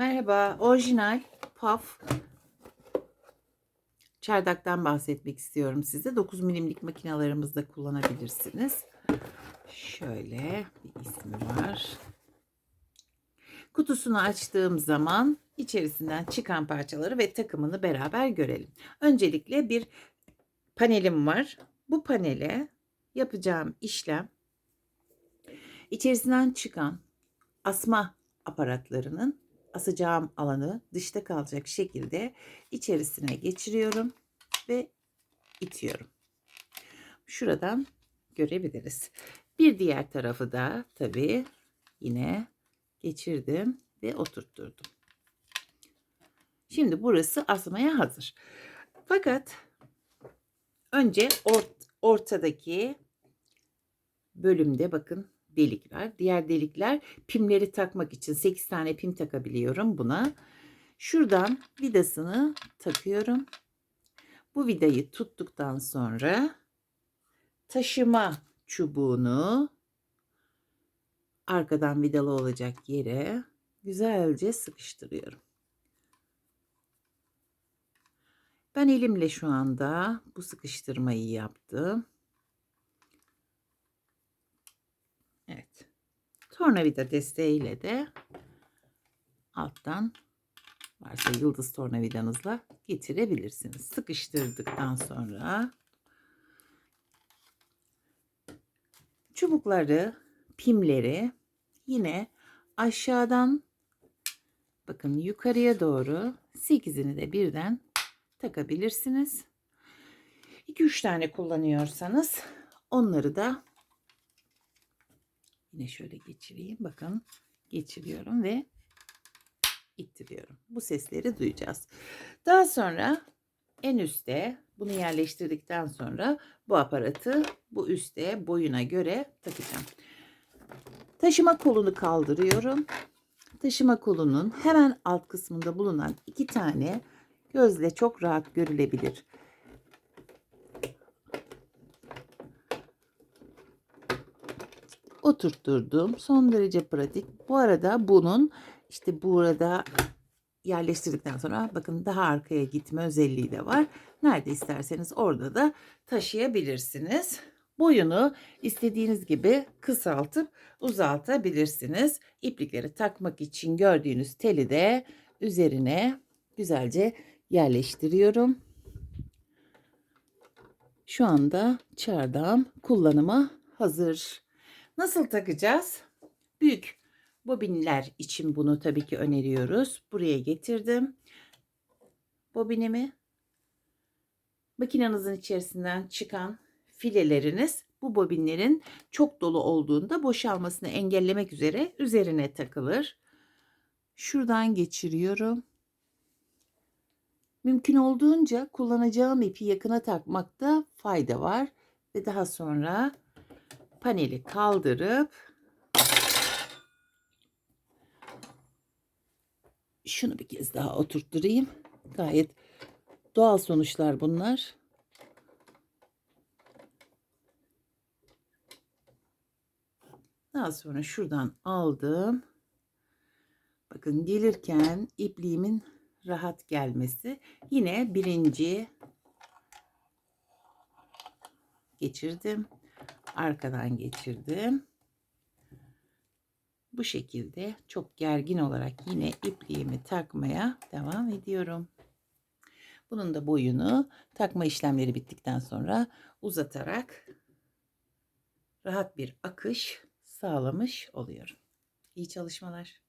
Merhaba, orijinal paf çardaktan bahsetmek istiyorum size. 9 milimlik makinalarımızda kullanabilirsiniz. Şöyle bir ismi var. Kutusunu açtığım zaman içerisinden çıkan parçaları ve takımını beraber görelim. Öncelikle bir panelim var. Bu panele yapacağım işlem içerisinden çıkan asma aparatlarının asacağım alanı dışta kalacak şekilde içerisine geçiriyorum ve itiyorum. Şuradan görebiliriz. Bir diğer tarafı da tabii yine geçirdim ve oturtturdum. Şimdi burası asmaya hazır. Fakat önce ort ortadaki bölümde bakın delik var. Diğer delikler pimleri takmak için 8 tane pim takabiliyorum buna. Şuradan vidasını takıyorum. Bu vidayı tuttuktan sonra taşıma çubuğunu arkadan vidalı olacak yere güzelce sıkıştırıyorum. Ben elimle şu anda bu sıkıştırmayı yaptım. Tornavida desteğiyle de alttan varsa yıldız tornavidanızla getirebilirsiniz. Sıkıştırdıktan sonra çubukları, pimleri yine aşağıdan bakın yukarıya doğru 8'ini de birden takabilirsiniz. 2-3 tane kullanıyorsanız onları da Yine şöyle geçireyim. Bakın geçiriyorum ve ittiriyorum. Bu sesleri duyacağız. Daha sonra en üste bunu yerleştirdikten sonra bu aparatı bu üste boyuna göre takacağım. Taşıma kolunu kaldırıyorum. Taşıma kolunun hemen alt kısmında bulunan iki tane gözle çok rahat görülebilir oturtturdum. Son derece pratik. Bu arada bunun işte burada yerleştirdikten sonra bakın daha arkaya gitme özelliği de var. Nerede isterseniz orada da taşıyabilirsiniz. Boyunu istediğiniz gibi kısaltıp uzaltabilirsiniz. İplikleri takmak için gördüğünüz teli de üzerine güzelce yerleştiriyorum. Şu anda çardağım kullanıma hazır. Nasıl takacağız? Büyük bobinler için bunu tabii ki öneriyoruz. Buraya getirdim. Bobinimi makinenizin içerisinden çıkan fileleriniz bu bobinlerin çok dolu olduğunda boşalmasını engellemek üzere üzerine takılır. Şuradan geçiriyorum. Mümkün olduğunca kullanacağım ipi yakına takmakta fayda var ve daha sonra paneli kaldırıp şunu bir kez daha oturtturayım. Gayet doğal sonuçlar bunlar. Daha sonra şuradan aldım. Bakın gelirken ipliğimin rahat gelmesi. Yine birinci geçirdim arkadan geçirdim. Bu şekilde çok gergin olarak yine ipliğimi takmaya devam ediyorum. Bunun da boyunu takma işlemleri bittikten sonra uzatarak rahat bir akış sağlamış oluyorum. İyi çalışmalar.